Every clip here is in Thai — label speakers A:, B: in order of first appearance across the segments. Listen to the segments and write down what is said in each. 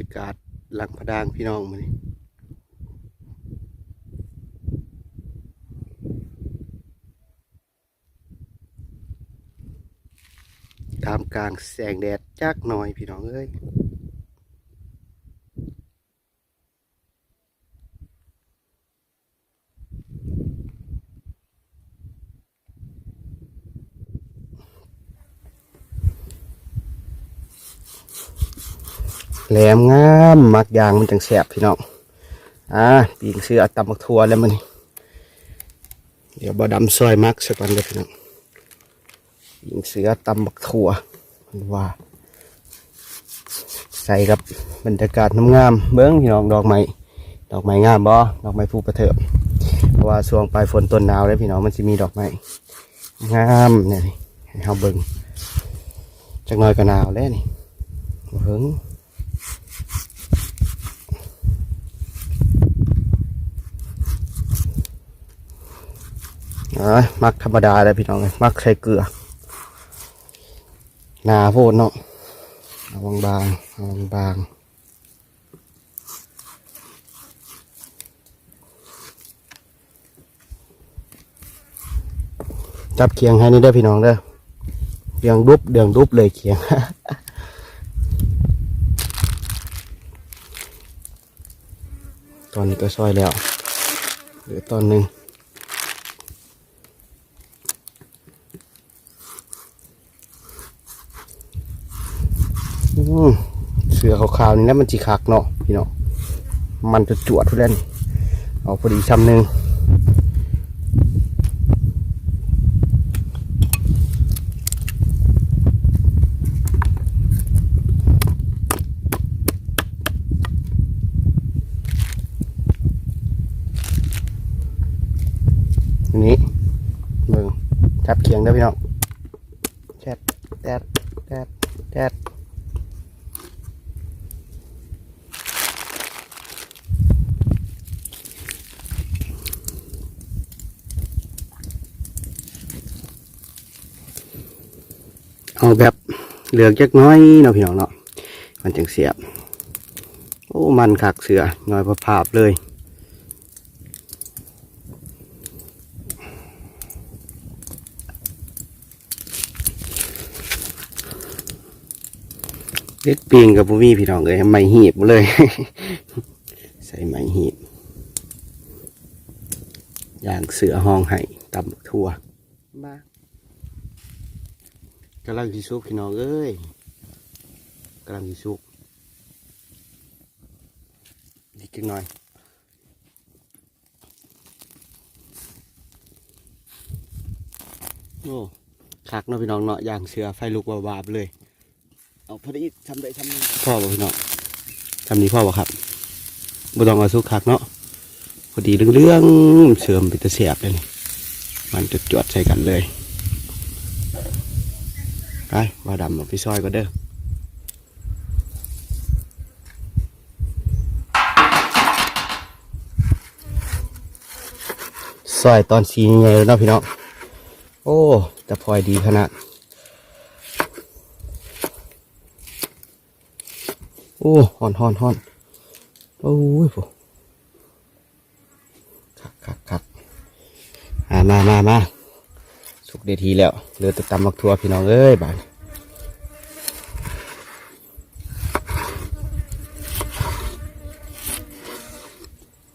A: รยากาศหลังพะดางพี่น้องมานี่ตามกลางแสงแดดจักหน่อยพี่น้องเอ้ย แหลมงามมักยางมันจังแสบพี่น้องอ่าปีงเสือตำบักทัวแล้วมันเดี๋ยวบดำซอยมักสักวันเดียพี่น้องปีงเสือตำบักทัวมันว่า ใส่กับบรรยากาศน้ำงามเบิ้งพี่น้องดอกไม้ดอกไม้งามบ่ดอกไม้ผูประเถิบเพราะว่าช่วงปลายฝนต้นหนาวแล้วพี่น้องมันจะมีดอกไม้งามเนี่ยให้เฮาเบิ้งจักหน่อยก็หนาวแล้วนี่เบิ้ง มักธรรมดาเลยพี่น้องเลยมักใส่เกลือหนาโพดเนาะเอาบางบางๆเอาบางบางๆจับเคียงให้นี่เด้พี่น้องเด้อเดืองดุบเดืองดุบเลยเคียงตอนนี้ก็ซอยแล้วเหลือตอนหนึ่ง อืม เสือขาวๆนี่แล้วมันจีคักเนาะพี่เนาะมันจะจวดทุเรนเอาพอดีชำหนึ่งนี้มึงจับเคียงได้พี่เนาะแชดแดดแดดแดด เอาแบบ เหลือจักน้อยเนาะพี่น้องเนาะมันจังเสียบ โอ้มันคักเสือน้อยพอภาพเลยเล็ดปิงกับพวกมีพี่น้องเลยไม่หีบเลย ใส่ไม้หีบ อย่างเสือห้องไห้ตำทั่ว กำลังสิซุกพี่น้องเอ้ยกำลังสิซุกอีกจักหน่อยโอ้คักเนาะพี่น้องเนาะอย่างเสือไฟลุกวาบๆเลย เอาพอดีทำได้ทำนี่พ่อบ่พี่น้องทำนี้พ่อบ่ครับบ่ต้องเอาสุกคักเนาะพอดีเรื่องๆเสื่อมไปแตะเสียบเลยนี่มันจุดจวดๆใส่กันเลย ไปว่าดำเอาไปซอยก็เด้อซอยตอนสีใหญ่ๆเลยเนาะพี่น้องโอ้แต่พลอยดีขนาดโอ้ฮอนฮอนฮอนโอ้ยโหคักคักคักอ่ามามามา สุกเดทีแล้วเหลือแต่ตำมักทัวพี่น้องเอ้ยบาน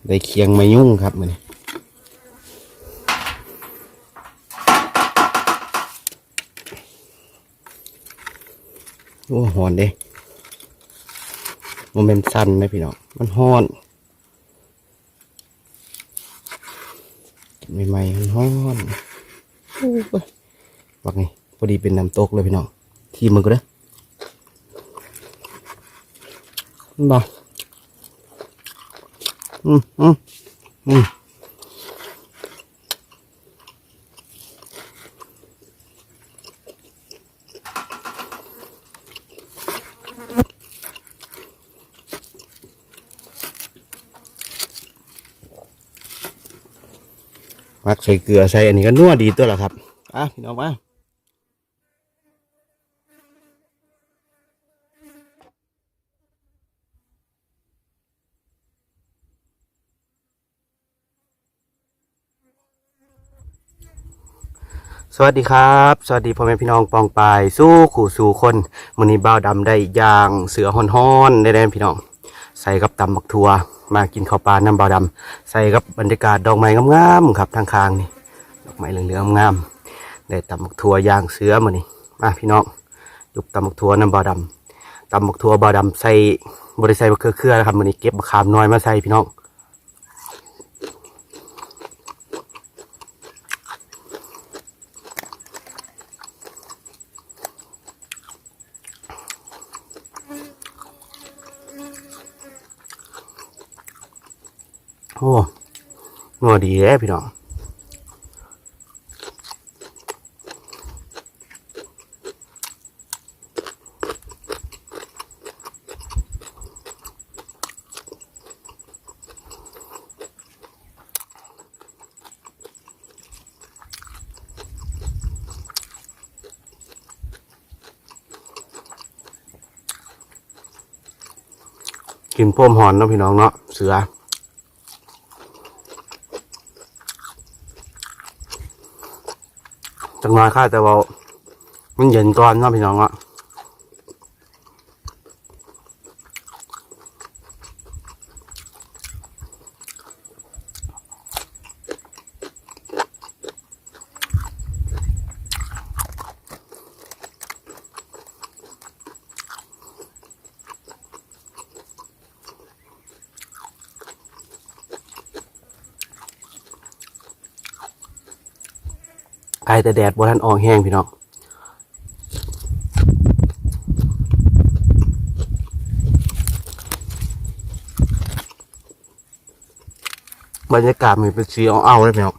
A: ได้เคียงมายุ่งครับมันโอ้หอนเด้มันเป็นสั้นนะพี่น้อง มันหอนกินใหม่ๆมันหอนโอ้ย บักนี่พอดีเป็นน้ำตกเลยพี่น้องทีมันก็ได้อบ่อืมอืมอืม มักใส่เกลือใส่อันนี้ก็นัวดีตัวละครับอะพี่น้องมาสวัสดีครับ สวัสดีพ่อแม่พี่น้องปองปายสู้ขู่สู่คนมือนี้บ้าดำได้อย่างเสือห่อนๆได้แน่พี่น้อง ใส่กับตำบักทัวมากินข้าวปลาน้ำบ่าดำใส่กับบรรยากาศดอกไม้งามๆครับทางคางนี่ดอกไม้เหลืองๆงามๆได้ตำบักทัวย่างเสือมานี่มาพี่น้องยุบตำบักทัวน้ำบ่าดำตำบักทัวบ่าดำใส่บริใส่บะเครือๆนะครับมันนี้เก็บมะขามน้อยมาใส่พี่น้อง โอ้นัวดีเลยพี่น้องกินพ่มหอนเนาะพี่น้องเนาะเสือ จังหวะข้าแต่ว่ามันเย็นก่อนเนาะพี่น้องอะ ไกลแต่แดดบ่ทันออกแห้งพี่น้องบรรยากาศมันเป็นสีเอาๆเลยพี่น้อง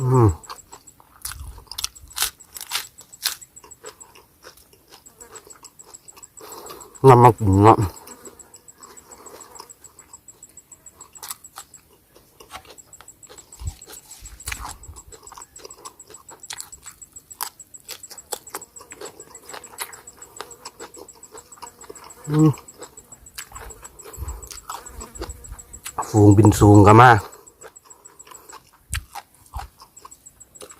A: อืมน้ำมันกินเนาะ บินสูงกันมา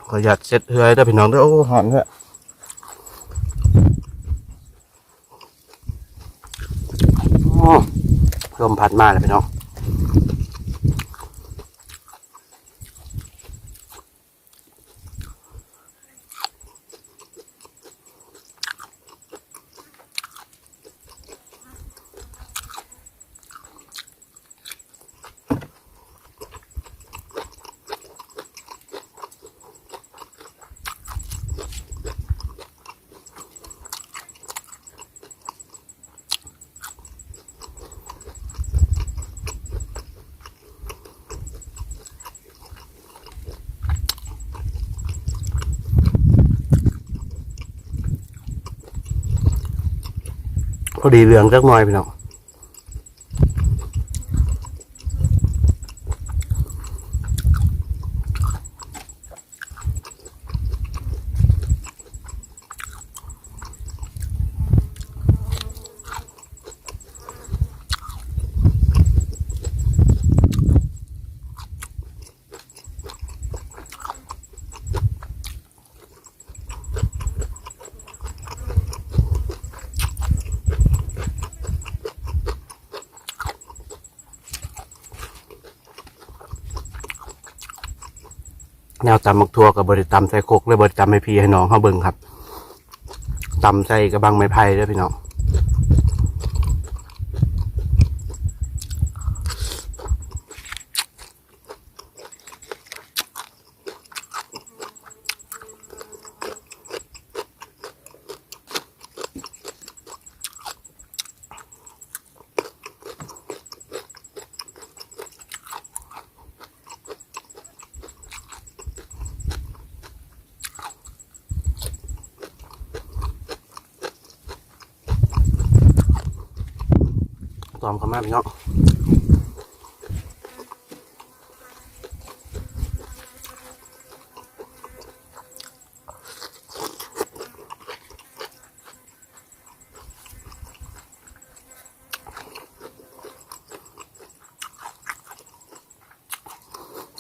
A: ขอหยัดเซ็ตเฮือยได้พี่น้องด้วยโอ้หอนเถอะโอ้ลมพัดมาเลยพี่น้อง ดีเหลืองจักหน่อยพี่น้อง แนวตำมักทั่วกับบริตำใส่โคกและบริตำให้พี่ให้น้องเขาเบิ่งครับตำใส่กระบังไม้ไผ่ด้วยพี่น้อง อมเขามาพี่น้อง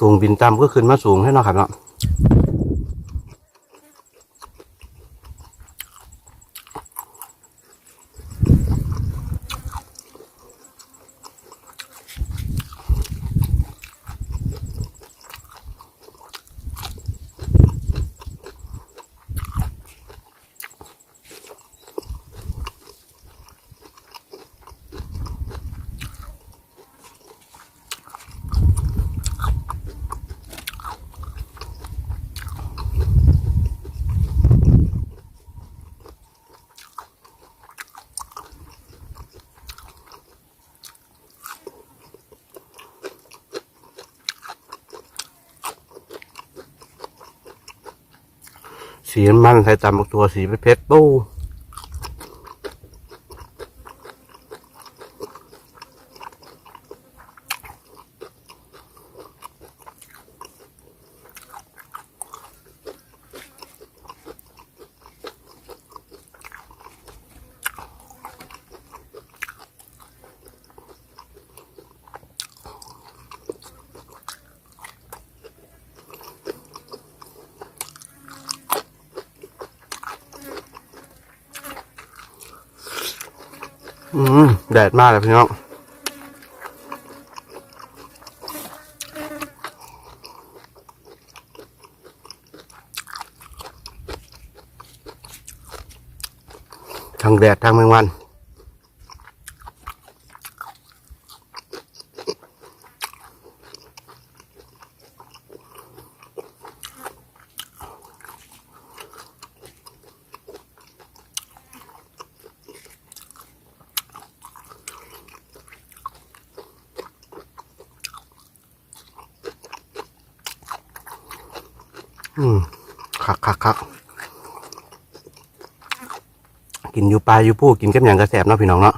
A: สูงบินต่ำก็ขึ้นมาสูงให้เนาะครับเนาะ สีมันใส่ตำบักตัวสีเพชรปู อืมแดดมากเลยพี่น้องทั้งแดดทั้งแมงวัน อืมคักคักคักกินอยู่ปลาอยู่ปูกินกับอย่างกระแสบเนาะพี่น้องเนาะ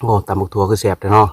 A: โอ้ตำบักทัวคือแสบเลยเนาะ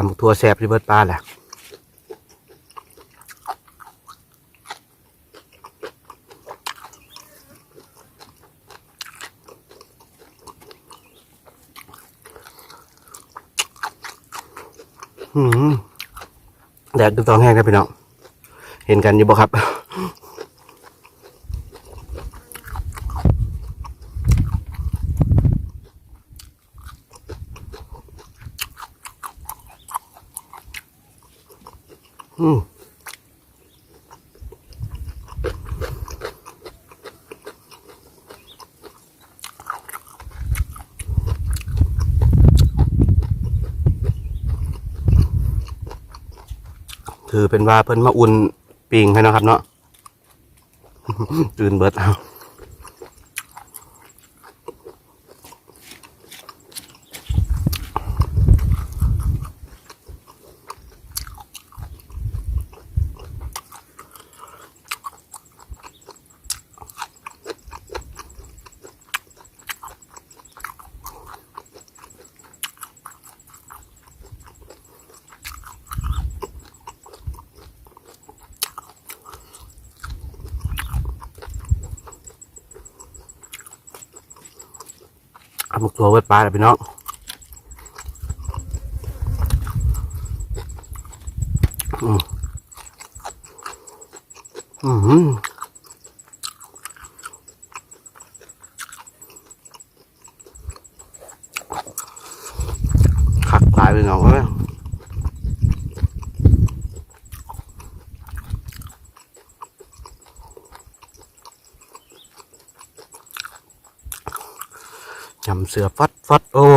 A: ตำบักทัวแสบที่เบิดปลาแหละอืมแดดดูตองแห้งครับพี่น้อง เห็นกันอยู่บ่ครับ ถือเป็นว่าเพิ่นมาอุ่นปิงให้นะครับเนาะตื่นเบิดเอา เอาหมกตัวเบิดปลาเลยพี่น้องอืมอืมขักตายไปน้องเอ้ย ยำเสือฟัดฟัดโอ้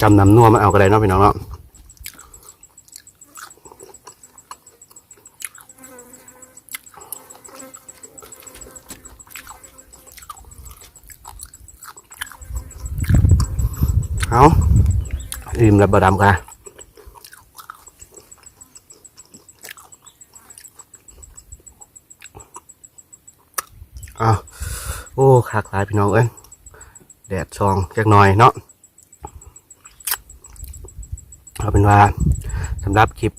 A: จำน้ำนัวมันเอาก็ได้เนาะพี่น้องเนาะเอาอิ่มแล้วบดำกันเอา โอ้ขากหลายพี่น้องเอ้ยแดดซองจักหน่อยเนาะเอาเป็นว่าสำหรับคลิป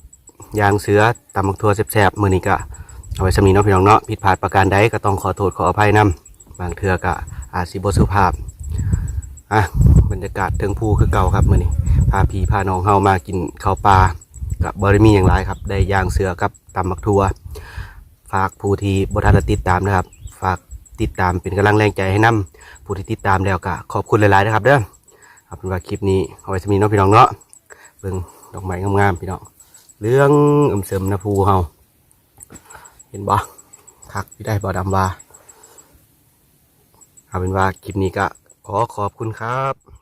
A: ยางเสือตำมักทัวแสบๆมือนี้ก็เอาไว้สำนีเนาะพี่น้องเนาะผิดพลาดประการใดก็ต้องขอโทษขออภัยนำบางเทือก็อาจสิบสุภาพอะบรรยากาศเทิงภูคือเก่าครับมื่อนี้พาพี่พาน้องเฮามากินข้าวปลากับบริมีอย่างไรครับ ได้ยางเสือกับตำมักทัว ฝากผู้ที่บทันได้ติดตามนะครับ ติดตามเป็นกำลังแรงใจให้นํผู้ที่ติดตามแล้วก็ขอบคุณหลายๆนะครับเด้อเอาเป็นว่าคลิปนี้เอาไว้จะมีน้องพี่น้องเนาะเบิ่งดอกไม้งามๆพี่น้องเรื่องเอิ่มเสริมนะภูเฮาเห็นบ่คักพี่ได้บ่ดำว่าเอาเป็นว่าคลิปนี้ก็ขอขอบคุณครับ